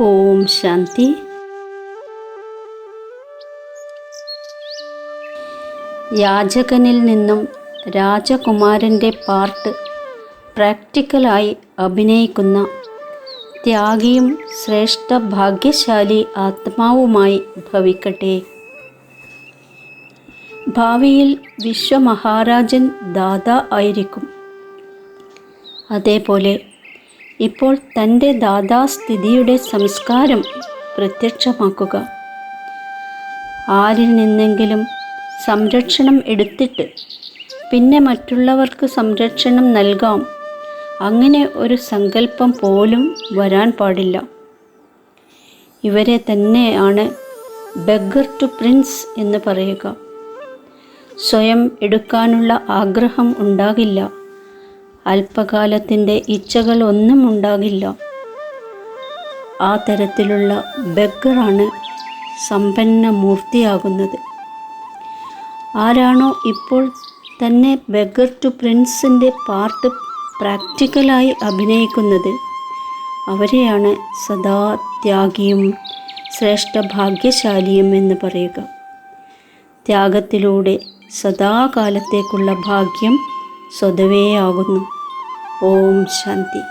ഓം ശാന്തി. യാചകനിൽ നിന്നും രാജകുമാരന്റെ പാർട്ട് പ്രാക്ടിക്കലായി അഭിനയിക്കുന്ന ത്യാഗിയും ശ്രേഷ്ഠ ഭാഗ്യശാലി ആത്മാവുമായി ഭവിക്കട്ടെ. ഭാവിയിൽ വിശ്വമഹാരാജൻ ദാദ ആയിരിക്കും. അതേപോലെ ഇപ്പോൾ തന്റെ ദാദാസ്ഥിതിയുടെ സംസ്കാരം പ്രത്യക്ഷമാക്കുക. ആരിൽ നിന്നെങ്കിലും സംരക്ഷണം എടുത്തിട്ട് പിന്നെ മറ്റുള്ളവർക്ക് സംരക്ഷണം നൽകാം. അങ്ങനെ ഒരു സങ്കല്പം പോലും വരാൻ പാടില്ല. ഇവരെ തന്നെയാണ് ബെഗർ ടു പ്രിൻസ് എന്ന് പറയുക. സ്വയം എടുക്കാനുള്ള ആഗ്രഹം ഉണ്ടാകില്ല. അല്പകാലത്തിന്റെ ഇച്ഛകൾ ഒന്നും ഉണ്ടാകില്ല ആ തരത്തിലുള്ള ബഗറാണ് സമ്പന്ന മൂർത്തിയാകുന്നത് ആരാണോ ഇപ്പോൾ തന്നെ ബഗർ ടു പ്രിൻസിന്റെ പാർട്ട് പ്രാക്ടിക്കലായി അഭിനയിക്കുന്നത്. അവരെയാണ് സദാ ത്യാഗിയും ശ്രേഷ്ഠ ഭാഗ്യശാലിയും എന്ന് പറയുക. ത്യാഗത്തിലൂടെ സദാകാലത്തേക്കുള്ള ഭാഗ്യം സ്വതവേയാകുന്നു ഓം ശാന്തി.